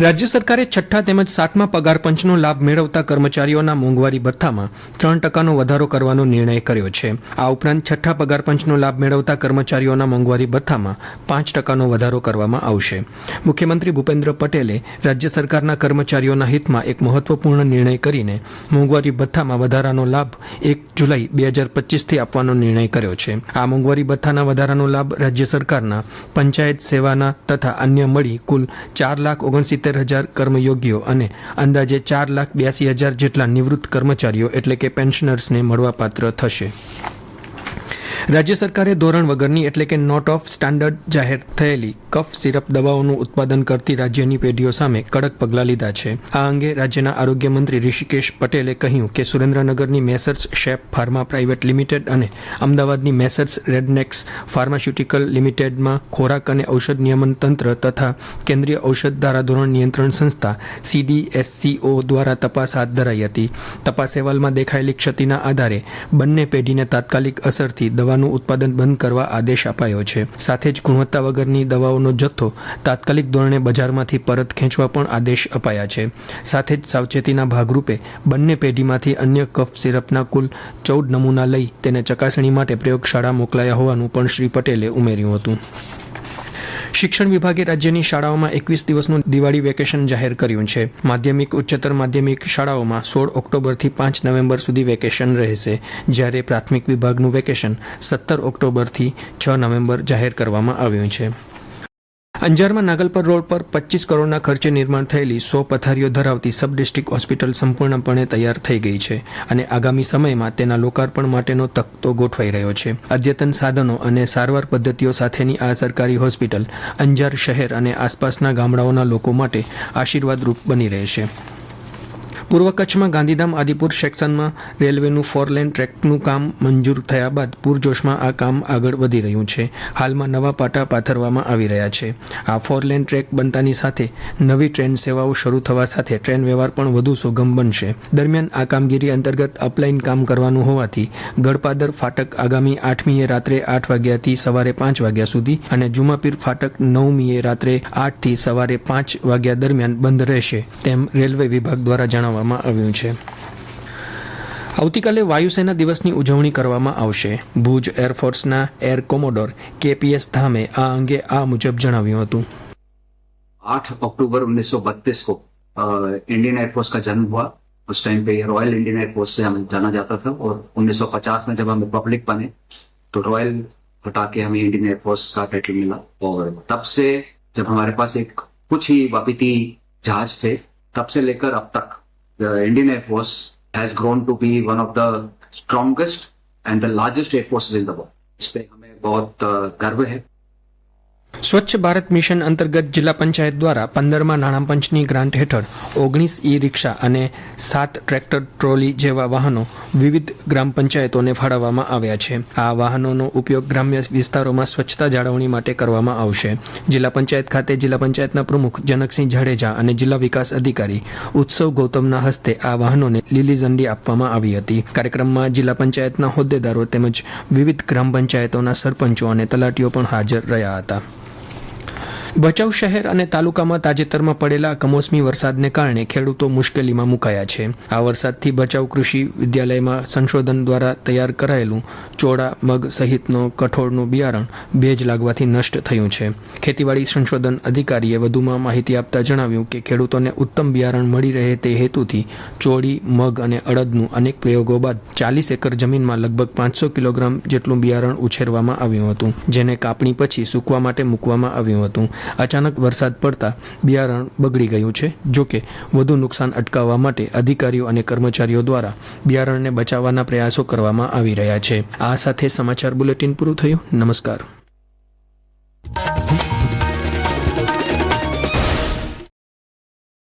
રાજ્ય સરકારે છઠ્ઠા તેમજ સાતમા પગાર પંચનો લાભ મેળવતા કર્મચારીઓના મોંઘવારી ભથ્થામાં ત્રણ ટકાનો વધારો કરવાનો નિર્ણય કર્યો છે. આ ઉપરાંત છઠ્ઠા પગાર પંચનો લાભ મેળવતા કર્મચારીઓના મોંઘવારી ભથ્થામાં પાંચ ટકાનો વધારો કરવામાં આવશે. મુખ્યમંત્રી ભૂપેન્દ્ર પટેલે રાજ્ય સરકારના કર્મચારીઓના હિતમાં એક મહત્વપૂર્ણ નિર્ણય કરીને મોંઘવારી ભથ્થામાં વધારાનો લાભ એક જુલાઈ બે હજાર પચીસથી આપવાનો નિર્ણય કર્યો છે. આ મોંઘવારી ભથ્થાના વધારાનો લાભ રાજ્ય સરકારના પંચાયત સેવાના તથા અન્ય મળી કુલ ચાર લાખ ઓગણસિત્તેર હજાર કર્મયોગીઓ અને અંદાજે ચાર લાખ બ્યાસી હજાર જેટલા નિવૃત્ત કર્મચારીઓ એટલે કે પેન્શનર્સને મળવાપાત્ર થશે. રાજ્ય સરકારે ધોરણ વગરની એટલે કે નોટ ઓફ સ્ટાન્ડર્ડ જાહેર થયેલી કફ સિરપ દવાઓનું ઉત્પાદન કરતી રાજ્યની પેઢીઓ સામે કડક પગલાં લીધા છે. આ અંગે રાજ્યના આરોગ્ય મંત્રી ઋષિકેશ પટેલે કહ્યું કે સુરેન્દ્રનગરની messrs Shef pharma private limited અને અમદાવાદની મેસર્સ રેડનેક્સ ફાર્માસ્યુટિકલ લિમિટેડમાં ખોરાક અને ઔષધ નિયમન તંત્ર તથા કેન્દ્રીય ઔષધ ધારાધોરણ નિયંત્રણ સંસ્થા સીડીએસસીઓ દ્વારા તપાસ હાથ ધરાઈ હતી. તપાસ અહેવાલમાં દેખાયેલી ક્ષતિના આધારે બંને પેઢીને તાત્કાલિક અસરથી દવાનું ઉત્પાદન બંધ કરવા આદેશ અપાયો છે. સાથે જ ગુણવત્તા વગરની દવાઓનો જથ્થો તાત્કાલિક ધોરણે બજારમાંથી પરત ખેંચવા પણ આદેશ અપાયા છે. સાથે જ સાવચેતીના ભાગરૂપે બંને પેઢીમાંથી અન્ય કફ સિરપના કુલ ચૌદ નમૂના લઈ તેને ચકાસણી માટે પ્રયોગશાળા મોકલાયા હોવાનું પણ શ્રી પટેલે ઉમેર્યું હતું. શિક્ષણ વિભાગે રાજ્યની શાળાઓમાં એકવીસ દિવસનું દિવાળી વેકેશન જાહેર કર્યું છે. માધ્યમિક, ઉચ્ચતર માધ્યમિક શાળાઓમાં સોળ ઓક્ટોબરથી પાંચ નવેમ્બર સુધી વેકેશન રહેશે, જ્યારે પ્રાથમિક વિભાગનું વેકેશન સત્તર ઓક્ટોબરથી છ નવેમ્બર જાહેર કરવામાં આવ્યું છે. અંજારમાં નાગલપર રોડ પર પચીસ કરોડના ખર્ચે નિર્માણ થયેલી સો પથારીઓ ધરાવતી સબ ડિસ્ટ્રિક્ટ હોસ્પિટલ સંપૂર્ણપણે તૈયાર થઈ ગઈ છે અને આગામી સમયમાં તેના લોકાર્પણ માટેનો તખતો ગોઠવાઈ રહ્યો છે. અદ્યતન સાધનો અને સારવાર પદ્ધતિઓ સાથેની આ સરકારી હોસ્પિટલ અંજાર શહેર અને આસપાસના ગામડાઓના લોકો માટે આશીર્વાદરૂપ બની રહેશે પૂર્વ કચ્છમાં ગાંધીધામ આદિપુર સેક્શનમાં રેલવેનું ફોર લેન ટ્રેકનું કામ મંજૂર થયા બાદ પૂરજોશમાં આ કામ આગળ વધી રહ્યું છે. હાલમાં નવા પાટા પાથરવામાં આવી રહ્યા છે. આ ફોર લેન ટ્રેક બનતાની સાથે નવી ટ્રેન સેવાઓ શરૂ થવા સાથે ટ્રેન વ્યવહાર પણ વધુ સુગમ બનશે. દરમિયાન આ કામગીરી અંતર્ગત અપલાઇન કામ કરવાનું હોવાથી ગડપાદર ફાટક આગામી આઠમીએ રાત્રે આઠ વાગ્યાથી સવારે પાંચ વાગ્યા સુધી અને જુમાપીર ફાટક નવમીએ રાત્રે આઠથી સવારે પાંચ વાગ્યા દરમિયાન બંધ રહેશે, તેમ રેલવે વિભાગ દ્વારા જણાવવામાં આવ્યું છે આવતીકાલે વાયુસેના દિવસની ઉજવણી કરવામાં આવશે ભુજ એરફોર્સના એર કોમોડોર કેપીએસ ધામે આ અંગે આ મુજબ જણાવ્યું હતું आठ अक्टूबर 1932 को अ, इंडियन एयरफोर्स का जन्म हुआ उस टाइम पे ये रॉयल इंडियन एयरफोर्स से हमें जाना जाता था और 1950 में जब हम रिपब्लिक बने तो रॉयल हटा के हमें इंडियन एयरफोर्स का टाइटल मिला और तब से जब हमारे पास एक कुछ ही वापिती जहाज थे तब से लेकर अब तक Indian air force has grown to be one of the strongest and the largest air force in the world इस पे हमें बहुत अ, गर्व है સ્વચ્છ ભારત મિશન અંતર્ગત જિલ્લા પંચાયત દ્વારા પંદરમાં નાણાં પંચની ગ્રાન્ટ હેઠળ ઓગણીસ ઈ રિક્ષા અને સાત ટ્રેક્ટર ટ્રોલી જેવા વાહનો વિવિધ ગ્રામ પંચાયતોને ફાળવવામાં આવ્યા છે. આ વાહનોનો ઉપયોગ ગ્રામ્ય વિસ્તારોમાં સ્વચ્છતા જાળવણી માટે કરવામાં આવશે. જિલ્લા પંચાયત ખાતે જિલ્લા પંચાયતના પ્રમુખ જનકસિંહ જાડેજા અને જિલ્લા વિકાસ અધિકારી ઉત્સવ ગૌતમના હસ્તે આ વાહનોને લીલી ઝંડી આપવામાં આવી હતી. કાર્યક્રમમાં જિલ્લા પંચાયતના હોદ્દેદારો તેમજ વિવિધ ગ્રામ પંચાયતોના સરપંચો અને તલાટીઓ પણ હાજર રહ્યા હતા. ભચાઉ શહેર અને તાલુકામાં તાજેતરમાં પડેલા કમોસમી વરસાદને કારણે ખેડૂતો મુશ્કેલીમાં મુકાયા છે. આ વરસાદથી ભચાઉ કૃષિ વિદ્યાલયમાં સંશોધન દ્વારા તૈયાર કરાયેલું ચોળા, મગ સહિતનો કઠોળનું બિયારણ ભેજ લાગવાથી નષ્ટ થયું છે. ખેતીવાડી સંશોધન અધિકારીએ વધુમાં માહિતી આપતા જણાવ્યું કે ખેડૂતોને ઉત્તમ બિયારણ મળી રહે તે હેતુથી ચોળી, મગ અને અડદનું અનેક પ્રયોગો બાદ ચાલીસ એકર જમીનમાં લગભગ પાંચસો કિલોગ્રામ જેટલું બિયારણ ઉછેરવામાં આવ્યું હતું, જેને કાપણી પછી સૂકવા માટે મૂકવામાં આવ્યું હતું. અચાનક વરસાદ પડતા બિયારણ બગડી ગયું છે. જોકે વધુ નુકસાન અટકાવવા માટે અધિકારીઓ અને કર્મચારીઓ દ્વારા બિયારણને બચાવવાના પ્રયાસો કરવામાં આવી રહ્યા છે. આ સાથે સમાચાર બુલેટિન પૂરું થયું. નમસ્કાર.